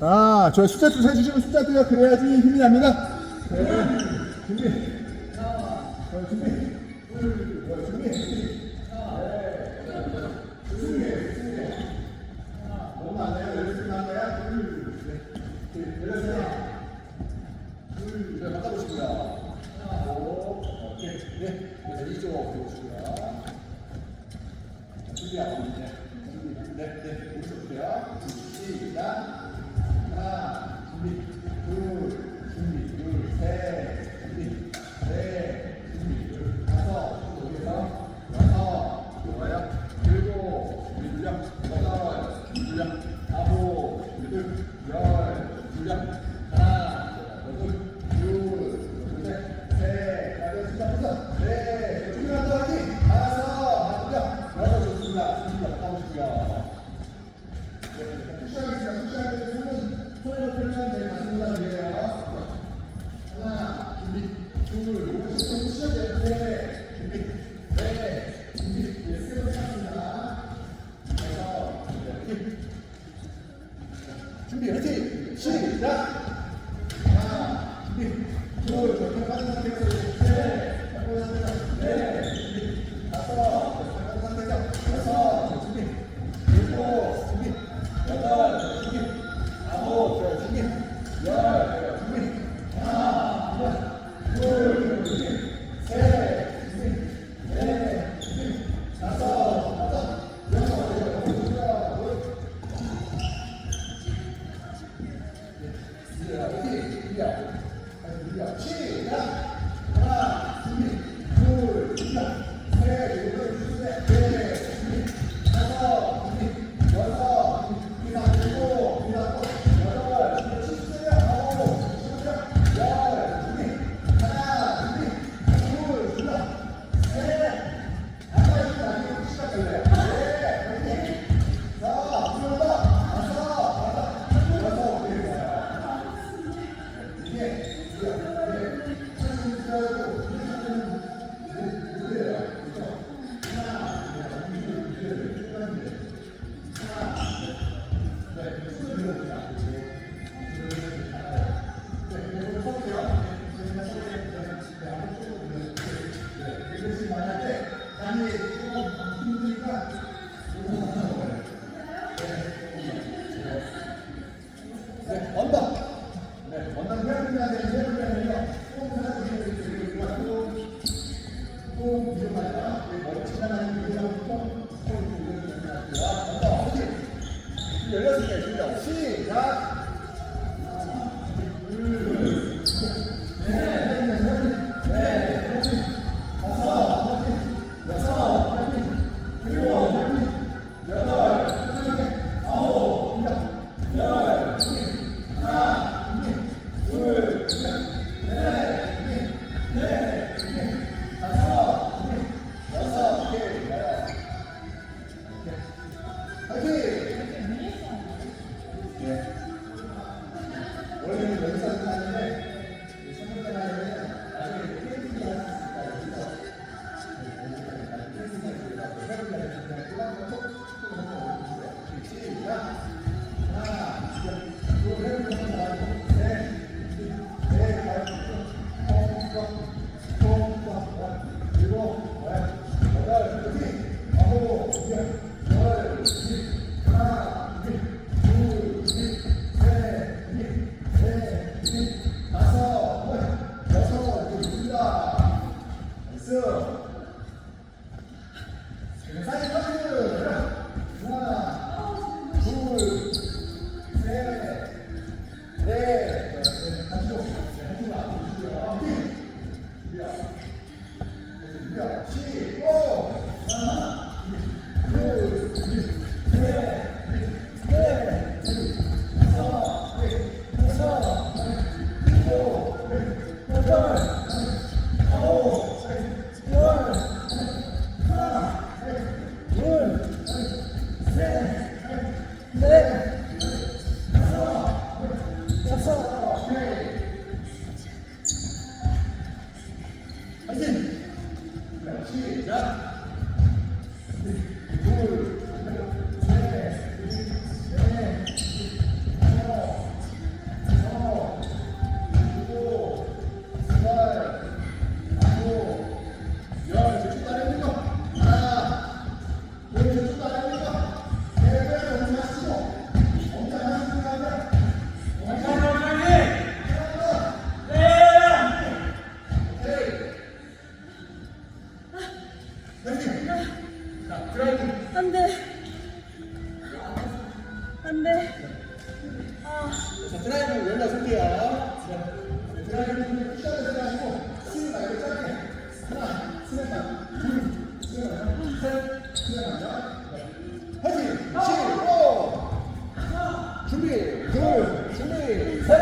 아, 저 숫자 좀 세주시면 숫자 도요 그래야지 힘이 납니다. 네. 준비. 어, 준비. 어, 준비. 네, 그래서 이쪽 보시고요. 준비하고 2장 4호 6열 2장. 둘, 셋.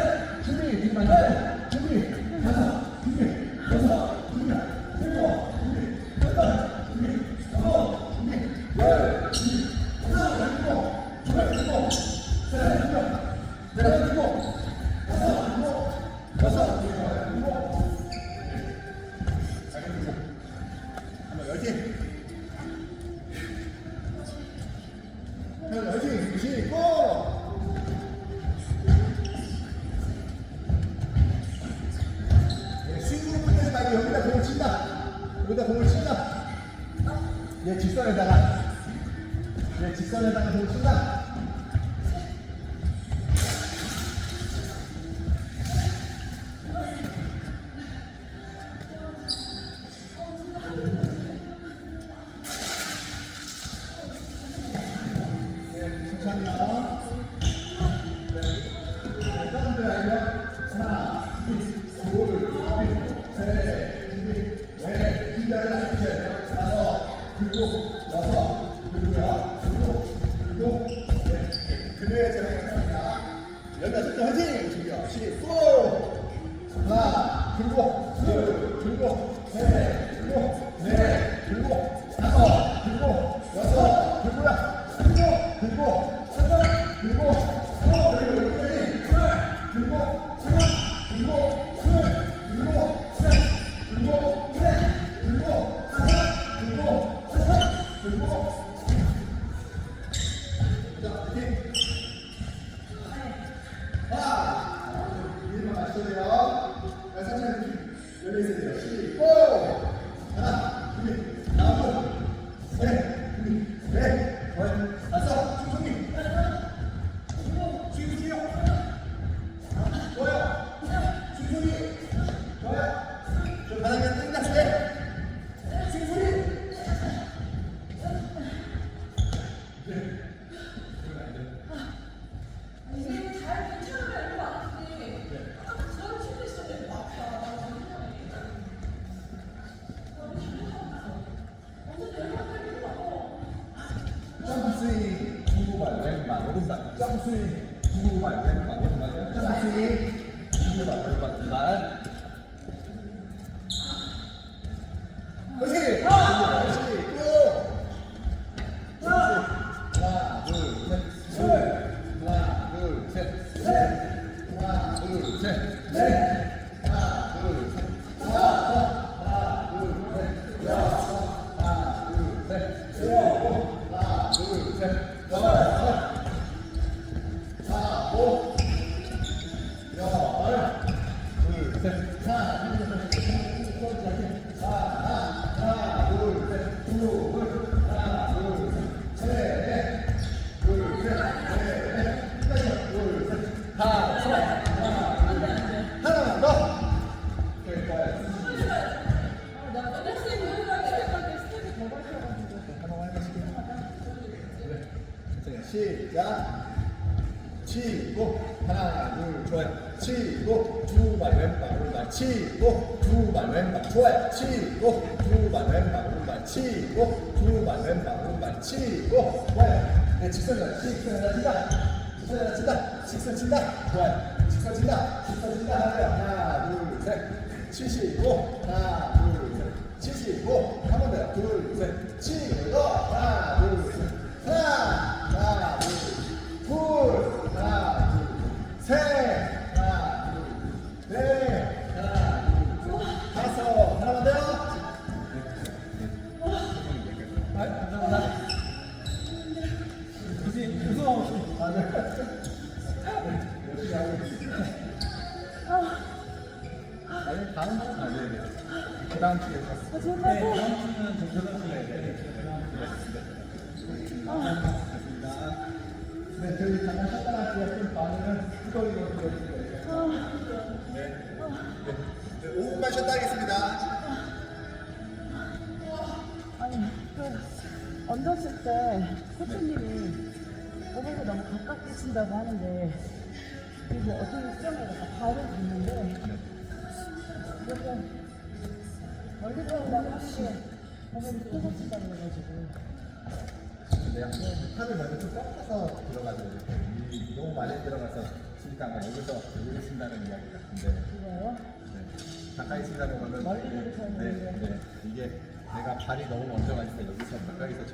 때는 이렇게 가서 들고 와서 들고야 들고 들고 네 그래야 제가 감사합니다 여기까지 화이팅! 준비야 시고 하나 들고 Yeah. 시작. 치고 하나 둘 좋아요. 치고 두 발 왼발 오른발. 치고 두 발 왼발. 좋아요. 치고 두 발 왼발 오른발. 치고 두 발 왼발 오른발. 치고 좋아요. 네 직선 연 직선 하나 친다 직선 하나 친다 직선 친다. 좋아요. 직선 친다. 직선 친다. 하나 둘셋. 치시고 하나 둘셋. 치시고 안 해야 돼요. 언더스 때 코치님이 오버를 너무 가깝게 친다고 하는데 그리고 어떤 수정에다가 발을 뒀는데 이렇게 멀리 들어오려고 하시게 오버를 뜨고 친다고 해가지고 네, 팔을 먼저 좀 꺾어서. 이- 너무 많이 들어가서 치니까 아마 여기서 쓴다는 이야기 같은데 이거요? 네. 가까이 친다는 거는 멀리 하는 네? 네. 이게 내가 발이 너무 먼저 가니까 여기서 가까이서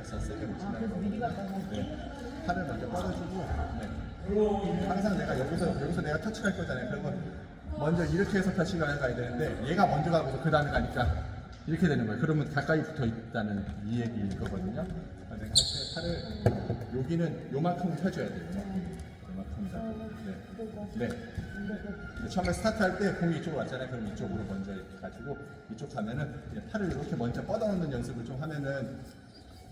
못아 그래서 거 미리 갔다 가 네. 팔을 먼저 뻗어주고 네. 항상 내가 여기서 여기서 내가 터치할 거잖아요. 그러면 먼저 이렇게 해서 터치가 가야 되는데 얘가 먼저 가고서 그 다음에 가니까 이렇게 되는 거예요. 그러면 가까이 붙어 있다는 이 얘기일 거거든요. 내가 팔을 여기는 요만큼 펴줘야 돼요. 요만큼 잡고. 네. 네. 처음에 스타트할 때 공이 이쪽으로 왔잖아요. 그럼 이쪽으로 먼저 이렇게 가지고 이쪽 가면은 팔을 이렇게 먼저 뻗어놓는 연습을 좀 하면은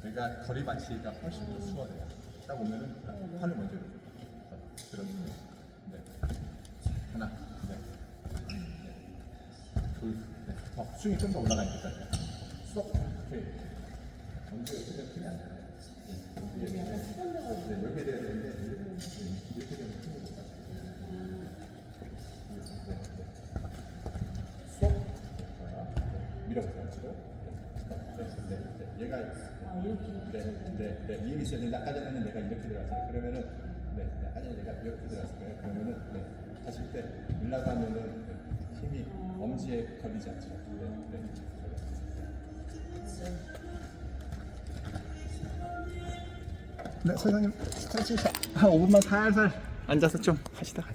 내가 거리 맞추기가 훨씬 더 수월해요. 딱 오면은 팔을 먼저 이렇게 들어주세요. 네. 하나, 네. 네. 둘, 네. 더 스윙이 좀 더 올라가니까. 스톱. 오케이. 먼저 이렇게 되면 안 돼요. 네. 네, 이렇게 얘가 아 이렇게 네, 네, 네. 이해이 있어야 되는데 아까 전에는 내가 이렇게 들어갔잖아요 그러면은 네, 네. 아니 내가 이렇게 들어갔을 거예요 그러면은 네. 하실 때 밀라고 하면은 네, 힘이 엄지에 걸리지 않죠 네, 네. 네, 선생님, 스트레칭 한 5분만 살살 앉아서 좀 하시다 가세요.